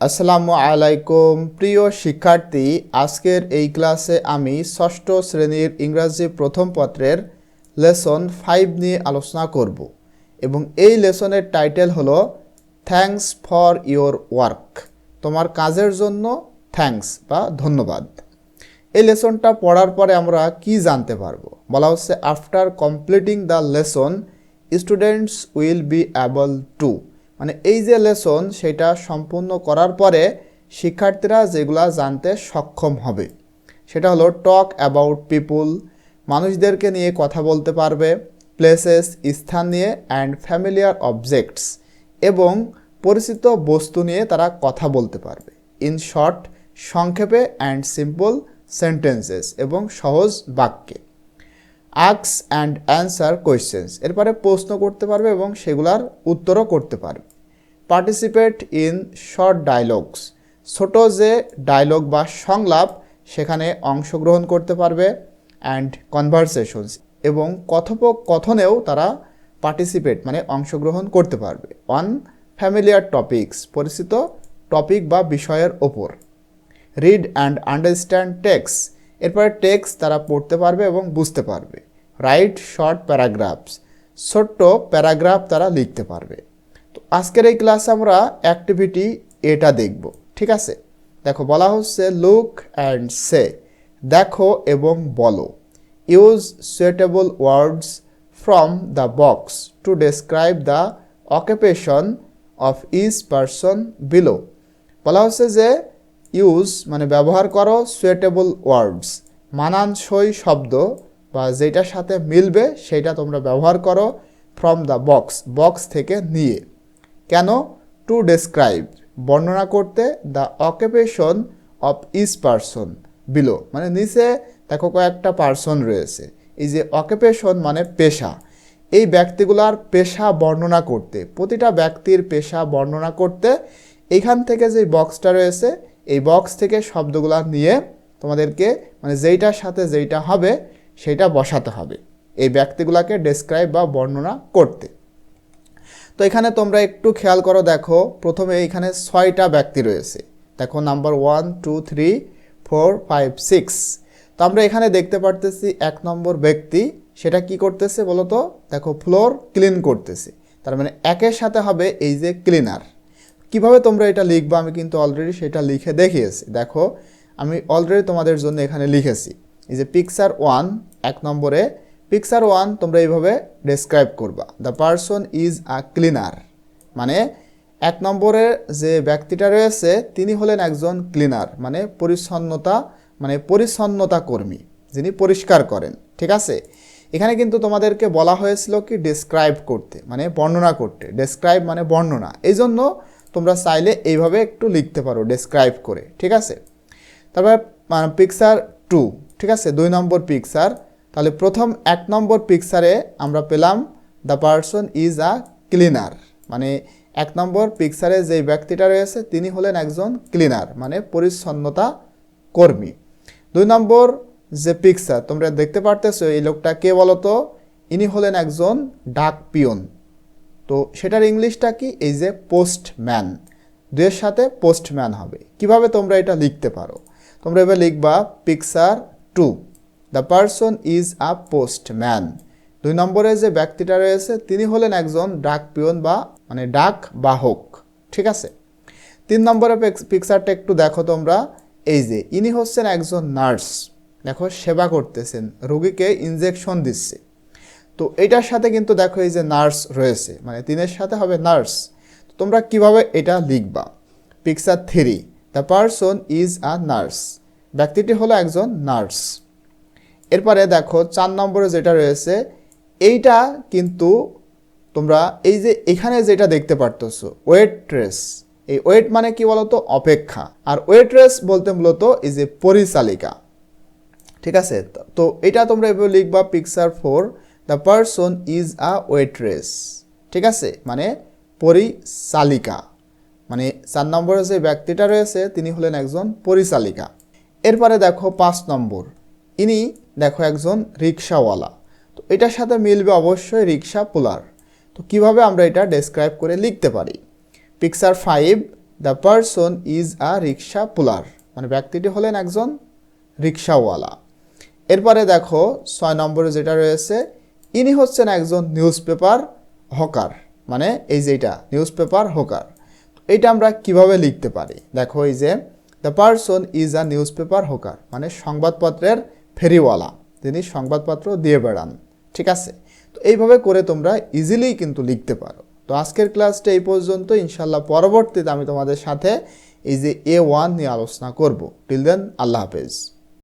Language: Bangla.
আসসালামু আলাইকুম, প্রিয় শিক্ষার্থী। আজকের এই ক্লাসে আমি ষষ্ঠ শ্রেণির ইংরাজি প্রথম পত্রের লেসন ফাইভ নিয়ে আলোচনা করব এবং এই লেসনের টাইটেল হলো থ্যাঙ্কস ফর ইওর ওয়ার্ক তোমার কাজের জন্য থ্যাঙ্কস বা ধন্যবাদ। এই লেসনটা পড়ার পরে আমরা কি জানতে পারব? বলা হচ্ছে, after completing the lesson, students will be able to মানে এই যে লেসন সেটা সম্পূর্ণ করার পরে শিক্ষার্থীরা যেগুলা জানতে সক্ষম হবে, সেটা হলো টক অ্যাবাউট পিপুল মানুষদেরকে নিয়ে কথা বলতে পারবে প্লেসেস স্থান নিয়ে অ্যান্ড ফ্যামিলিয়ার অবজেক্টস এবং পরিচিত বস্তু নিয়ে তারা কথা বলতে পারবে। ইন শর্ট সংক্ষেপে অ্যান্ড সিম্পল সেন্টেন্সেস এবং সহজ বাক্যে। আক্স অ্যান্ড অ্যান্সার কোয়েশ্চেন্স এরপরে প্রশ্ন করতে পারবে এবং সেগুলার উত্তরও করতে পারবে। পার্টিসিপেট ইন শর্ট ডায়লগস ছোট যে ডায়লগ বা সংলাপ, সেখানে অংশগ্রহণ করতে পারবে অ্যান্ড কনভারসেশনস এবং কথোপকথনেও তারা পার্টিসিপেট মানে অংশগ্রহণ করতে পারবে। অন ফ্যামিলিয়ার টপিকস পরিচিত টপিক বা বিষয়ের ওপর। রিড অ্যান্ড আন্ডারস্ট্যান্ড টেক্স এরপরে টেক্স তারা পড়তে পারবে এবং বুঝতে পারবে। রাইট শর্ট প্যারাগ্রাফস ছোট্ট প্যারাগ্রাফ তারা লিখতে পারবে। তো আজকের এই ক্লাসে আমরা অ্যাক্টিভিটি এটা দেখব, ঠিক আছে? দেখো, বলা হচ্ছে লুক অ্যান্ড সে দেখো এবং বলো। Use suitable words from the box to describe the occupation of is person below বলা হচ্ছে যে ইউজ মানে ব্যবহার করো সুয়েটেবল ওয়ার্ডস মানানসই শব্দ বা যেটার সাথে মিলবে সেটা তোমরা ব্যবহার করো ফ্রম দ্য বক্স বক্স থেকে নিয়ে। কেন? টু ডেসক্রাইব বর্ণনা করতে the occupation of is person below মানে নিচে দেখো কয়েকটা পার্সন রয়েছে। এই যে অকুপেশন মানে পেশা। এই ব্যক্তিগুলার পেশা বর্ণনা করতে, প্রতিটা ব্যক্তির পেশা বর্ণনা করতে এইখান থেকে যে বক্সটা রয়েছে এই বক্স থেকে শব্দগুলা নিয়ে তোমাদেরকে মানে যেইটার সাথে যেইটা হবে সেইটা বসাতে হবে। এই ব্যক্তিগুলাকে ডেসক্রাইব বা বর্ণনা করতে। তো এখানে তোমরা একটু খেয়াল করো, দেখো, প্রথমে এইখানে ছয়টা ব্যক্তি রয়েছে। দেখো number one two three four five six তো আমরা এখানে দেখতে পারতেছি এক নম্বর ব্যক্তি, সেটা কি করতেছে বলো তো দেখো ফ্লোর ক্লিন করতেছে। তার মানে একের সাথে হবে এই যে ক্লিনার কীভাবে তোমরা এটা লিখবে, আমি কিন্তু অলরেডি সেটা লিখে দেখিয়েছি। দেখো, আমি অলরেডি তোমাদের জন্য এখানে লিখেছি। এই যে পিকচার ওয়ান এক নম্বরে পিকচার ওয়ান তোমরা এইভাবে ডেসক্রাইব করবা। The person is a cleaner মানে এক নম্বরে যে ব্যক্তিটা রয়েছে, তিনি হলেন একজন ক্লিনার মানে পরিচ্ছন্নতা মানে পরিচ্ছন্নতা কর্মী, যিনি পরিষ্কার করেন। ঠিক আছে? এখানে কিন্তু তোমাদেরকে বলা হয়েছিল কি ডেসক্রাইব করতে মানে বর্ণনা করতে। ডেসক্রাইব মানে বর্ণনা। এই জন্য তোমরা চাইলে এইভাবে একটু লিখতে পারো ডেসক্রাইব করে, ঠিক আছে? তারপর পিকচার টু ঠিক আছে? দুই নম্বর পিকচার তাহলে প্রথম এক নম্বর পিকচারে আমরা পেলাম the person is a cleaner মানে এক নম্বর পিকচারে যে ব্যক্তিটা রয়েছে, তিনি হলেন একজন ক্লিনার মানে পরিচ্ছন্নতা কর্মী। দুই নম্বর যে পিকচার তোমরা দেখতে পারতেছো, এই লোকটা কে বলতো? ইনি হলেন একজন ডাক পিয়ন। তো সেটার ইংলিশটা কি? এই যে পোস্টম্যান দুয়ের সাথে পোস্টম্যান হবে। কীভাবে তোমরা এটা লিখতে পারো? তোমরা এবার লিখবা picture two the person is a postman দুই নম্বরে যে ব্যক্তিটা রয়েছে, তিনি হলেন একজন ডাক পিয়ন বা মানে ডাক বাহক। ঠিক আছে? তিন নম্বরে পিকচারটা একটু দেখো তোমরা। এই যে, ইনি হচ্ছেন একজন নার্স। দেখো, সেবা করতেছেন। রোগীকে ইনজেকশন দিচ্ছে। তো এটার সাথে কিন্তু দেখো এই যে নার্স রয়েছে মানে তিনের সাথে হবে নার্স তোমরা কীভাবে এটা লিখবা? Picture three the person is a nurse ব্যক্তিটি হলো একজন নার্স এরপরে দেখো চার নম্বরে যেটা রয়েছে, এইটা কিন্তু তোমরা এই যে এখানে যেটা দেখতে পারতেছো ওয়েট্রেস এই ওয়েট মানে কি বলতো? অপেক্ষা। আর ওয়েট্রেস বলতে মূলত এই যে পরিচালিকা। ঠিক আছে? তো এটা তোমরা এভাবে লিখবা picture four the person is a waitress ঠিক আছে? মানে পরিচালিকা। মানে চার নম্বরে যে ব্যক্তিটা রয়েছে, তিনি হলেন একজন পরিচালিকা। এরপরে দেখো পাঁচ নম্বর। ইনি দেখো একজন রিক্সাওয়ালা। তো এটার সাথে মিলবে অবশ্যই রিক্সা পোলার। তো কীভাবে আমরা এটা ডেসক্রাইব করে লিখতে পারি? Picture five the person is a rickshaw puller মানে ব্যক্তিটি হলেন একজন রিক্সাওয়ালা। এরপরে দেখো ছয় নম্বরে যেটা রয়েছে ইনি হচ্ছেন একজন নিউজ পেপার হকার। মানে এই যে এটা নিউজ পেপার হকার। এটা আমরা কীভাবে লিখতে পারি? দেখো এই যে the person is a newspaper hawker মানে সংবাদপত্রের ফেরিওয়ালা। তিনি সংবাদপত্র দিয়ে বেড়ান। ঠিক আছে? তো এইভাবে করে তোমরা ইজিলি কিন্তু লিখতে পারো। তো আজকের ক্লাসটা এই পর্যন্ত। ইনশাল্লাহ পরবর্তীতে আমি তোমাদের সাথে এই যে এ ওয়ান নিয়ে আলোচনা করব। টিল দেন আল্লাহ হাফেজ।